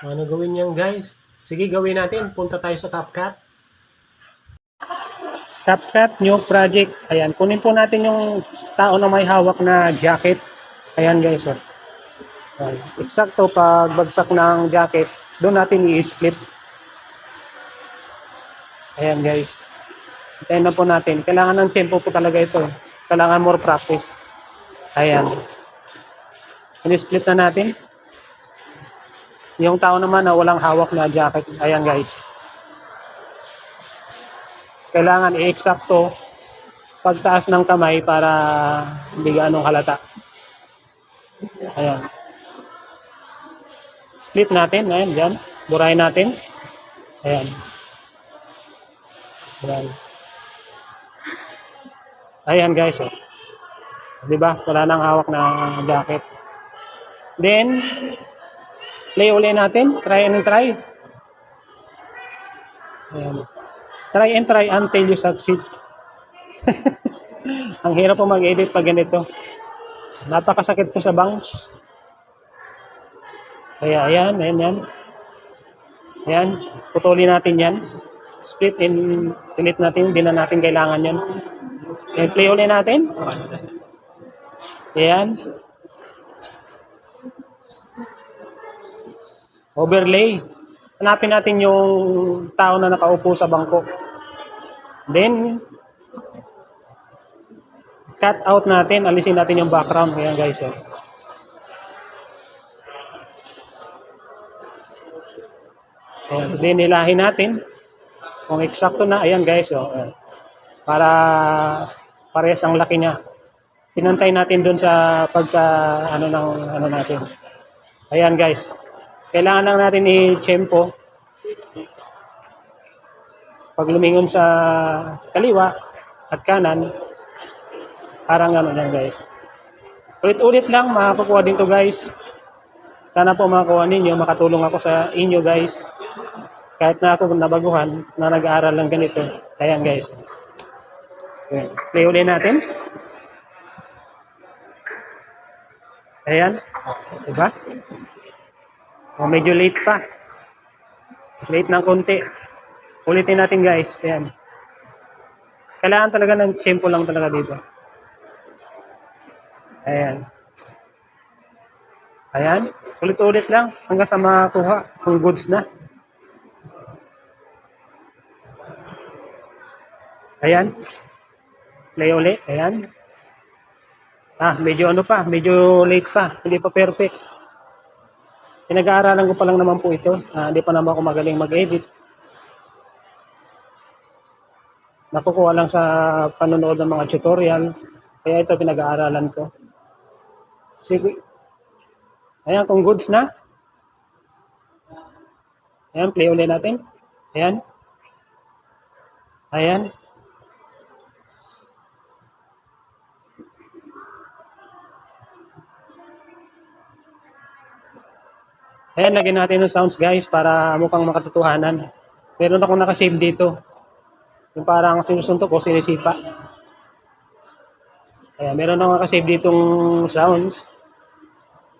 Ano gawin niyan guys? Sige gawin natin. Punta tayo sa CapCut. CapCut new project. Ayan, kunin po natin yung tao na may hawak na jacket. Ayan guys. Oh. Eksakto pag bagsak ng jacket, doon natin i-split. Ayan guys. Hintayin na po natin. Kailangan ng tempo po talaga ito. eh. Kailangan more practice. Ayan. In-split na natin. Yung tao naman na walang hawak na jacket. Ayan guys. Kailangan i-eksakto pagtaas ng kamay para hindi ganong halata. Ayan. Split natin. Ayan, dyan. Burahin natin. Ayan. Ayan. Ayan guys. Oh. Di ba? Wala nang hawak na jacket. Then, play uli natin. Try and try. Ayan. Try and try until you succeed. Ang hirap po mag-edit pag ganito. Napakasakit po sa bangs. Kaya ayan, ayan, yan. Ayan, putulin natin yan. Split and delete natin, hindi na natin kailangan yan. Okay, play ulit natin. Ayan. Overlay. Hanapin natin yung tao na nakaupo sa bangko. Then, cut out natin. Alisin natin yung background. Ayan guys. Oh. Ayan. Then, nilahin natin. Kung eksakto na. Ayan guys. Oh. Ayan. Para parehas ang laki niya. Pinantay natin doon sa pagka ano ng ano natin. Ayan guys. Kailangan lang natin i-tempo. Pag lumingon sa kaliwa at kanan, parang ano yan guys. Ulit-ulit lang, makakukuha din to guys. Sana po makakuha ninyo, makatulong ako sa inyo guys. Kahit na ako nabaguhan, na nag-aaral lang ganito. Ayan guys. Ayan. Play ulit natin. Ayan. Diba? O, medyo late pa. Late ng konti. Ulitin natin guys. Ayan. Kailangan talaga ng tempo lang talaga dito. Ayan. Ayan. Ulit-ulit lang hanggang sa makakuha kung goods na. Ayan. Play ulit. Ayan. Ah, medyo ano pa. Medyo late pa. Hindi pa perfect. Pinag-aaralan ko pa lang naman po ito. Ah, hindi pa naman ako magaling mag-edit. Nakukuha lang sa panonood ng mga tutorial. Kaya ito pinag-aaralan ko. Sige. Ayan, kung goods na. Ayan, play ulit natin. Ayan. Ayan. Ayan, lagyan natin ng sounds guys para mukhang makatotohanan. Meron akong nakasave dito. Yung parang sinusuntok ko, sinisipa. Ayan, meron akong nakasave ditong sounds.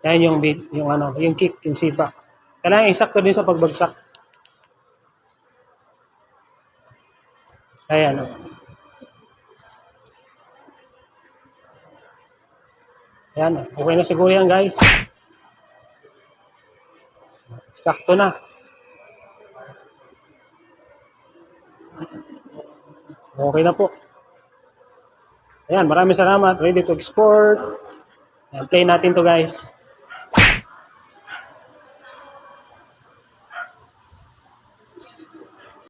Ayan yung beat, yung ano, yung kick, yung sipa. Kailangan isakto din sa pagbagsak. Ayan. oh. Ayan, oh. okay na siguro yan guys. Sakto na. Okay na po. Ayan, maraming salamat. Ready to export. Ayan, play natin to guys.